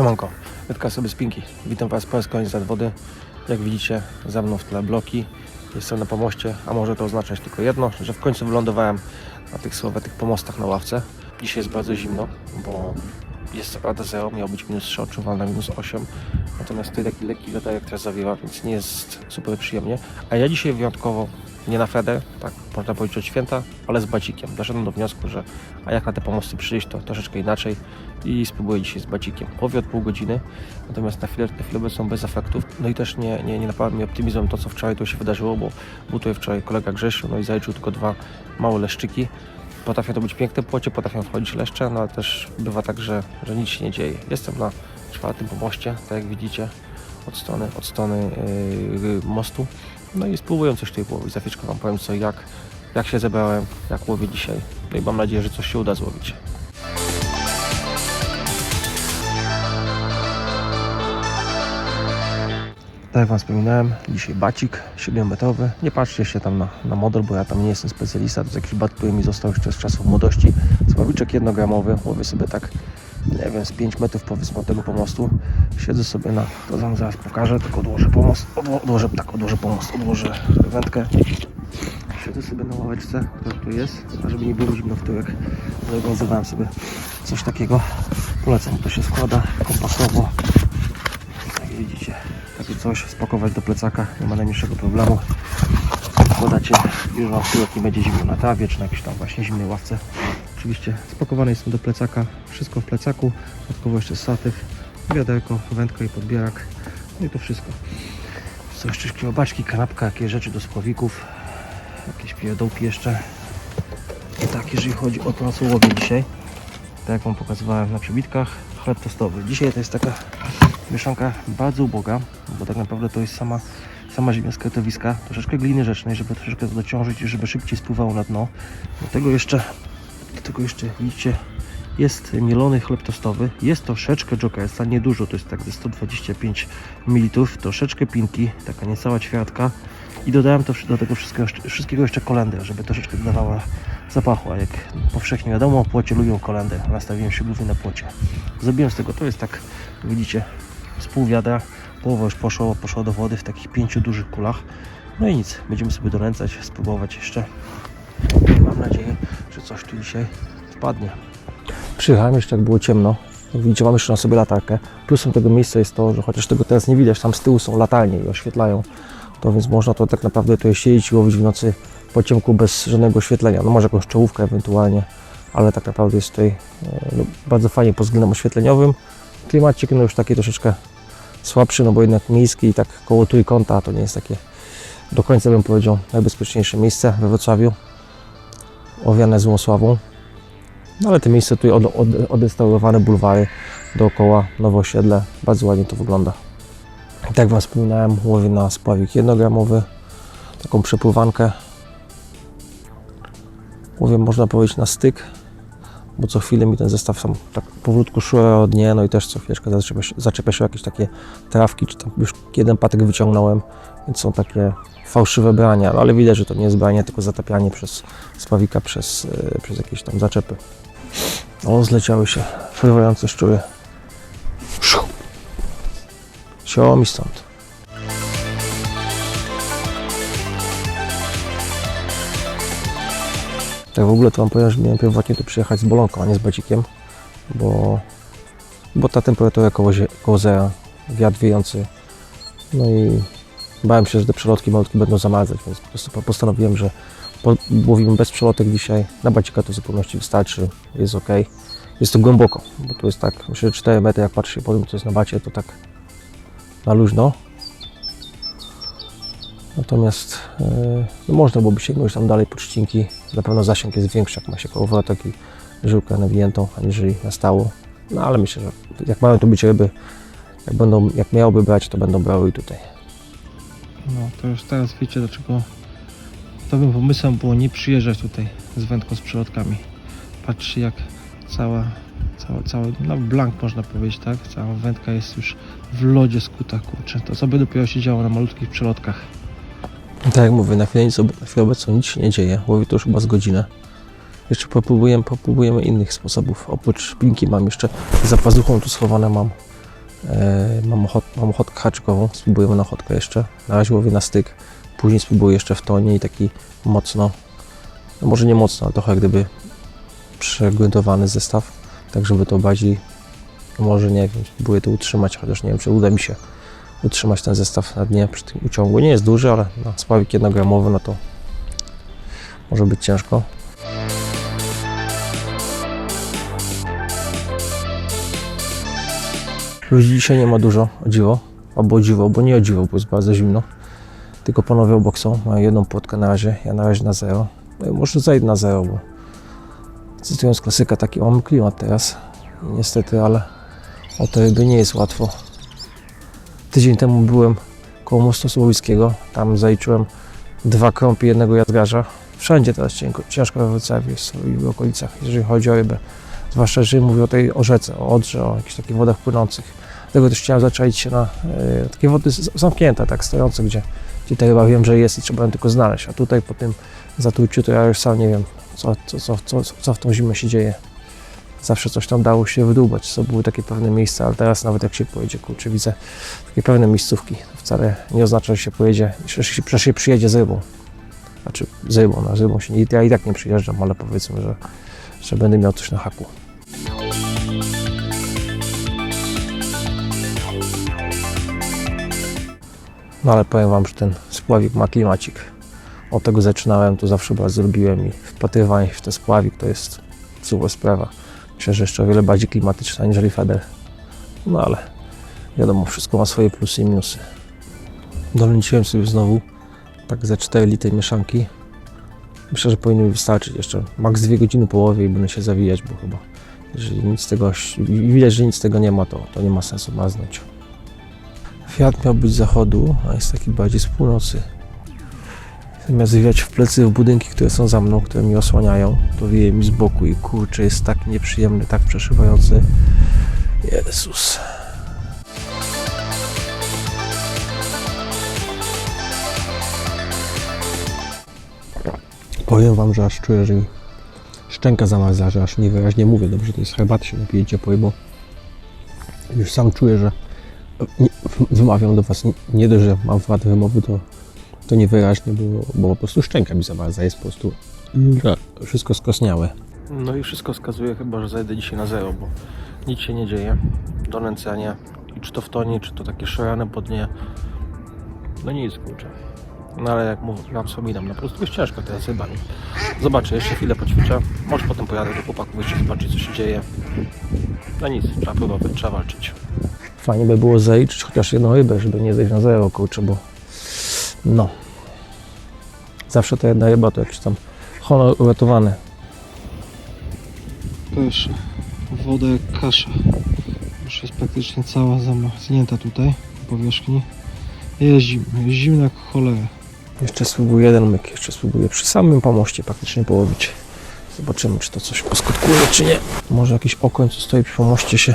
Siemanko, Wydka sobie spinki. Witam Was po z nad wody. Jak widzicie, za mną w tle bloki. Jestem na pomoście, a może to oznaczać tylko jedno, że w końcu wylądowałem na tych słowetych pomostach na ławce. Dzisiaj jest bardzo zimno, bo jest co prawda 0, miał być minus 3, odczuwalna minus 8. Natomiast tutaj taki lekki wiaterek teraz zawiewa, więc nie jest super przyjemnie. A ja dzisiaj wyjątkowo nie na feder, tak można powiedzieć od święta, ale z bacikiem. Doszedłem do wniosku, że a jak na te pomosty przyjść, to troszeczkę inaczej i spróbuję dzisiaj z bacikiem. Powie od pół godziny, natomiast na chwilę, na chwilę obecną bez efektów. No i też nie, nie, nie napawa mnie optymizmem to, co wczoraj tu się wydarzyło, bo był tutaj wczoraj kolega Grzesiu, no i zaliczył tylko dwa małe leszczyki. Potrafią to być piękne płocie, potrafią wchodzić leszcze, no ale też bywa tak, że, że nic się nie dzieje. Jestem na czwartym pomoście, tak jak widzicie, od strony, od strony yy, mostu. No i spróbuję coś tutaj połowić. Za chwileczkę Wam powiem co jak, jak się zebrałem, jak łowię dzisiaj. No i mam nadzieję, że coś się uda złowić. Tak jak Wam wspominałem, dzisiaj bacik 7-metrowy. Nie patrzcie się tam na, na model, bo ja tam nie jestem specjalista. To jest jakiś bat, który mi został jeszcze z czasów młodości. Sławiczek jednogramowy. Łowię sobie tak, nie wiem, z 5 metrów powiedzmy od tego pomostu. Siedzę sobie na, to Wam zaraz pokażę, tylko odłożę pomost, odło, odłożę, tak, odłożę pomost, odłożę wędkę. Siedzę sobie na ławeczce, która tu jest, żeby nie było zimno w tyłek, zorganizowałem sobie coś takiego. Polecam, to się składa kompasowo. Takie coś spakować do plecaka, nie ma najmniejszego problemu. Wkładacie, już wam tyłek nie będzie zimno na trawie, czy na jakiejś tam właśnie zimnej ławce. Oczywiście spakowane jest do plecaka, wszystko w plecaku, dodatkowo jeszcze statyw, wiaderko, wędka i podbierak, no i to wszystko. Co jeszcze kiełbaczki, kanapka, jakieś rzeczy do spławików, jakieś pierdołki jeszcze. I tak, jeżeli chodzi o to, na co łowię dzisiaj, tak jak Wam pokazywałem na przebitkach, chleb tostowy. Dzisiaj to jest taka mieszanka bardzo uboga, bo tak naprawdę to jest sama, sama ziemia z kretowiska, troszeczkę gliny rzecznej, żeby troszeczkę to dociążyć żeby szybciej spływało na dno. Do tego jeszcze, do tego jeszcze widzicie, jest mielony chleb tostowy, jest troszeczkę jokersa, niedużo, to jest tak ze 125 ml, troszeczkę pinki, taka niecała ćwiartka i dodałem to, do tego wszystkiego, wszystkiego jeszcze kolendę, żeby troszeczkę dodawała zapachu, a jak powszechnie wiadomo, płocie lubią kolendę, nastawiłem się głównie na płocie. Zrobiłem z tego, to jest tak, widzicie, z pół wiadra, połowa już poszło, poszło do wody w takich pięciu dużych kulach. No i nic, będziemy sobie doręcać, spróbować jeszcze. Mam nadzieję, że coś tu dzisiaj wpadnie. Przyjechałem jeszcze jak było ciemno. Jak widzicie, mam jeszcze na sobie latarkę. Plusem tego miejsca jest to, że chociaż tego teraz nie widać, tam z tyłu są latarnie i oświetlają to, więc można to tak naprawdę tutaj siedzieć i łowić w nocy po ciemku bez żadnego oświetlenia. No może jakąś czołówkę ewentualnie, ale tak naprawdę jest tutaj e, no, bardzo fajnie pod względem oświetleniowym. Klimacik no już taki troszeczkę słabszy, no bo jednak miejski i tak koło trójkąta to nie jest takie do końca bym powiedział najbezpieczniejsze miejsce we Wrocławiu owiane złą sławą. No ale te miejsce tutaj od, od, odrestaurowane bulwary dookoła, nowe osiedle, bardzo ładnie to wygląda. Tak jak Wam wspominałem, łowię na spławik jednogramowy, taką przepływankę. Łowię, można powiedzieć, na styk, bo co chwilę mi ten zestaw sam tak powolutku od nie, no i też co chwileczkę zaczepia się, się jakieś takie trawki, czy tam już jeden patek wyciągnąłem, więc są takie fałszywe brania, no ale widać, że to nie jest branie, tylko zatapianie przez spławika, przez, yy, przez jakieś tam zaczepy. O, zleciały się frywające szczury. Sio mi stąd. Tak w ogóle to Wam powiem, że miałem pierwotnie tu przyjechać z bolonką, a nie z bacikiem, bo, bo ta temperatura koło, koło zera, wiatr wiejący, no i bałem się, że te przelotki malutki będą zamarzać, więc po prostu postanowiłem, że łowimy bez przelotek dzisiaj, na bacika to w zupełności wystarczy, jest ok. Jest to głęboko, bo tu jest tak, myślę, że 4 metry, jak patrzę po tym, co jest na bacie, to tak na luźno. Natomiast e, no można byłoby sięgnąć tam dalej po trzcinki. Na pewno zasięg jest większy, jak ma się kołowrotek i żyłkę nawijętą, aniżeli na stało. No ale myślę, że jak mają tu być ryby, jak, będą, jak miałoby brać, to będą brały i tutaj. No to już teraz wiecie dlaczego dobrym pomysłem było nie przyjeżdżać tutaj z wędką z przelotkami. Patrzcie jak cała, cała, cały, no blank można powiedzieć, tak? Cała wędka jest już w lodzie skuta, kurczę. To co by dopiero się działo na malutkich przelotkach. Tak jak mówię, na chwilę, nic, na chwilę obecną nic się nie dzieje. Łowi to już chyba z godzinę. Jeszcze popróbujemy, popróbujemy innych sposobów. Oprócz pinki mam jeszcze za pazuchą tu schowane mam E, mam, ochot, mam ochotkę haczykową, spróbujemy na ochotkę jeszcze. Na razie łowię na styk, później spróbuję jeszcze w tonie i taki mocno, no może nie mocno, ale trochę jak gdyby przegruntowany zestaw, tak żeby to bardziej, no może nie wiem, spróbuję to utrzymać, chociaż nie wiem, czy uda mi się utrzymać ten zestaw na dnie przy tym uciągu. Nie jest duży, ale na spławik jednogramowy, no to może być ciężko. Ludzi dzisiaj nie ma dużo, o dziwo, albo o dziwo, bo nie o dziwo, bo jest bardzo zimno. Tylko panowie obok są, mają jedną płotkę na razie, ja na razie na zero. No może zejdę na zero, bo cytując klasyka, taki mamy klimat teraz. Niestety, ale o to ryby nie jest łatwo. Tydzień temu byłem koło mostu Słowieckiego, tam zaliczyłem dwa krąpy jednego jadgarza. Wszędzie teraz ciężko, ciężko we Wrocławiu w okolicach, jeżeli chodzi o rybę. Zwłaszcza, jeżeli mówię o tej rzece, o Odrze, o jakichś takich wodach płynących. Dlatego też chciałem zaczaić się na e, takie wody zamknięte, tak stojące, gdzie, gdzie ta ryba wiem, że jest i trzeba ją tylko znaleźć. A tutaj po tym zatruciu to ja już sam nie wiem, co, co, co, co, w tą zimę się dzieje. Zawsze coś tam dało się wydłubać, co były takie pewne miejsca, ale teraz nawet jak się pojedzie, kurczę, widzę takie pewne miejscówki. To wcale nie oznacza, że się pojedzie, że się, że się przyjedzie z rybą. Znaczy z rybą, no rybą się nie, ja i tak nie przyjeżdżam, ale powiedzmy, że, że będę miał coś na haku. No ale powiem Wam, że ten spławik ma klimacik. Od tego zaczynałem, to zawsze bardzo lubiłem i wpatrywanie się w ten spławik to jest super sprawa. Myślę, że jeszcze o wiele bardziej klimatyczna aniżeli feder. No ale wiadomo, wszystko ma swoje plusy i minusy. Dolęciłem sobie znowu tak ze 4 litry mieszanki. Myślę, że powinno mi wystarczyć jeszcze maks 2 godziny połowie i będę się zawijać, bo chyba jeżeli nic tego, widać, że nic z tego nie ma, to, to nie ma sensu maznąć. Fiat miał być z zachodu, a jest taki bardziej z północy. Zamiast wiać w plecy w budynki, które są za mną, które mi osłaniają, to wieje mi z boku i kurczę, jest tak nieprzyjemny, tak przeszywający. Jezus. Powiem wam, że aż czuję, że mi szczęka zamarza, że aż niewyraźnie mówię. Dobrze, to jest herbaty się napije ciepłej, bo już sam czuję, że wymawiam do Was nie dość, że mam wad wymowy, to, to niewyraźnie, bo, bo po prostu szczęka mi zamarza, jest po prostu że wszystko skosniałe. No i wszystko wskazuje chyba, że zajdę dzisiaj na zero, bo nic się nie dzieje. Donęcanie, i czy to w tonie, czy to takie szarane po dnie. No nic, kurczę. No ale jak mówię, ja wspominam, no po prostu jest ciężko teraz rybami. Zobaczę, jeszcze chwilę poćwiczę. Może potem pojadę do chłopaków jeszcze zobaczyć, co się dzieje. No nic, trzeba próbować, trzeba walczyć. Fajnie by było zaliczyć chociaż jedną rybę, żeby nie zejść na zero, kurczę, bo no. Zawsze ta jedna ryba to jakiś tam honor uratowany. Proszę, woda jak kasza. Już jest praktycznie cała zamarznięta tutaj na powierzchni. Jest zimno, jest zimno jak cholera. Jeszcze spróbuję jeden myk, jeszcze spróbuję przy samym pomoście praktycznie połowić. Zobaczymy, czy to coś poskutkuje, czy nie. Może jakiś okoń, co stoi przy pomoście się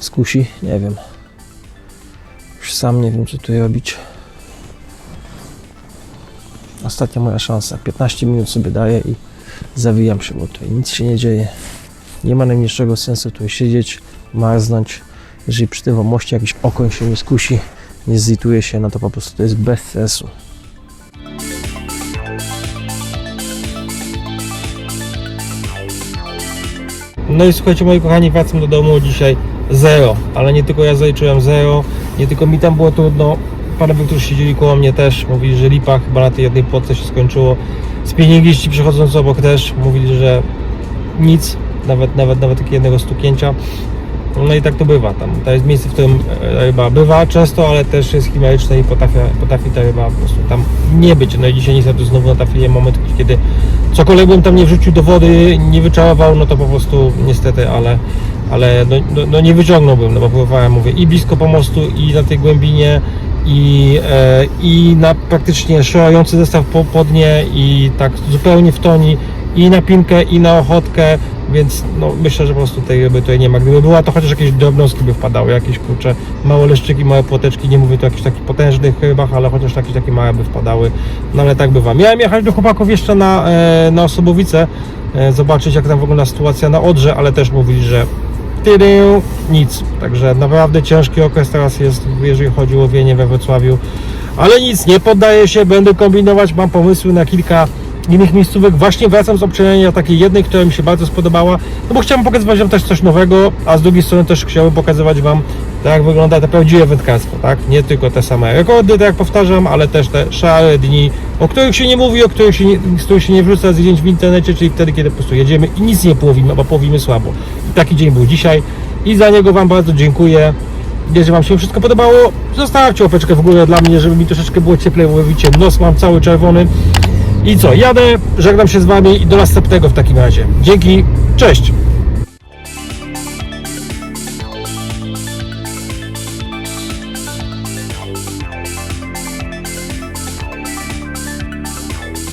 skusi, nie wiem. Już sam nie wiem, co tu robić. Ostatnia moja szansa. 15 minut sobie daję i zawijam się, bo tutaj nic się nie dzieje. Nie ma najmniejszego sensu tutaj siedzieć, marznąć. Jeżeli przy tym pomoście jakiś okoń się nie skusi, nie zlituje się, no to po prostu to jest bez sensu. No i słuchajcie moi kochani, wracam do domu dzisiaj zero, ale nie tylko ja zaliczyłem zero, nie tylko mi tam było trudno, panowie, którzy siedzieli koło mnie też mówili, że lipa chyba na tej jednej płotce się skończyło. Spinningiści przechodząc obok też mówili, że nic, nawet, nawet, nawet takiego jednego stuknięcia. No i tak to bywa tam. To jest miejsce, w którym e, ryba bywa często, ale też jest chimeryczna i potrafi, potrafi ta ryba po prostu tam nie być. No i dzisiaj niestety znowu natrafiłem moment, kiedy cokolwiek bym tam nie wrzucił do wody, nie wyczałował, no to po prostu niestety, ale, ale no, no, no nie wyciągnąłbym, no bo pływałem, mówię, i blisko pomostu, i na tej głębinie, i, e, i na praktycznie szorający zestaw po, po dnie, i tak zupełnie w toni, i na pinkę, i na ochotkę, więc no, myślę, że po prostu tej ryby tutaj nie ma. Gdyby była, to chociaż jakieś drobnostki by wpadały, jakieś kurcze, małe leszczyki, małe płoteczki, nie mówię tu o jakichś takich potężnych rybach, ale chociaż jakieś takie małe by wpadały, no ale tak bywa. Miałem jechać do chłopaków jeszcze na, e, na Osobowice, e, zobaczyć jak tam wygląda sytuacja na Odrze, ale też mówili, że tyry, nic. Także naprawdę ciężki okres teraz jest, jeżeli chodzi o łowienie we Wrocławiu. Ale nic, nie poddaję się, będę kombinować, mam pomysły na kilka innych miejscówek. Właśnie wracam z obczajenia takiej jednej, która mi się bardzo spodobała, no bo chciałem pokazywać Wam też coś nowego, a z drugiej strony też chciałbym pokazywać Wam, tak wygląda te prawdziwe wędkarstwo, tak? Nie tylko te same rekordy, tak jak powtarzam, ale też te szare dni, o których się nie mówi, o których się nie, z których się nie wrzuca zdjęć w internecie, czyli wtedy, kiedy po prostu jedziemy i nic nie połowimy, albo połowimy słabo. I taki dzień był dzisiaj i za niego Wam bardzo dziękuję. Jeżeli Wam się wszystko podobało, zostawcie łapeczkę w górę dla mnie, żeby mi troszeczkę było cieplej, bo widzicie, nos mam cały czerwony. I co, jadę, żegnam się z Wami i do następnego w takim razie. Dzięki, cześć!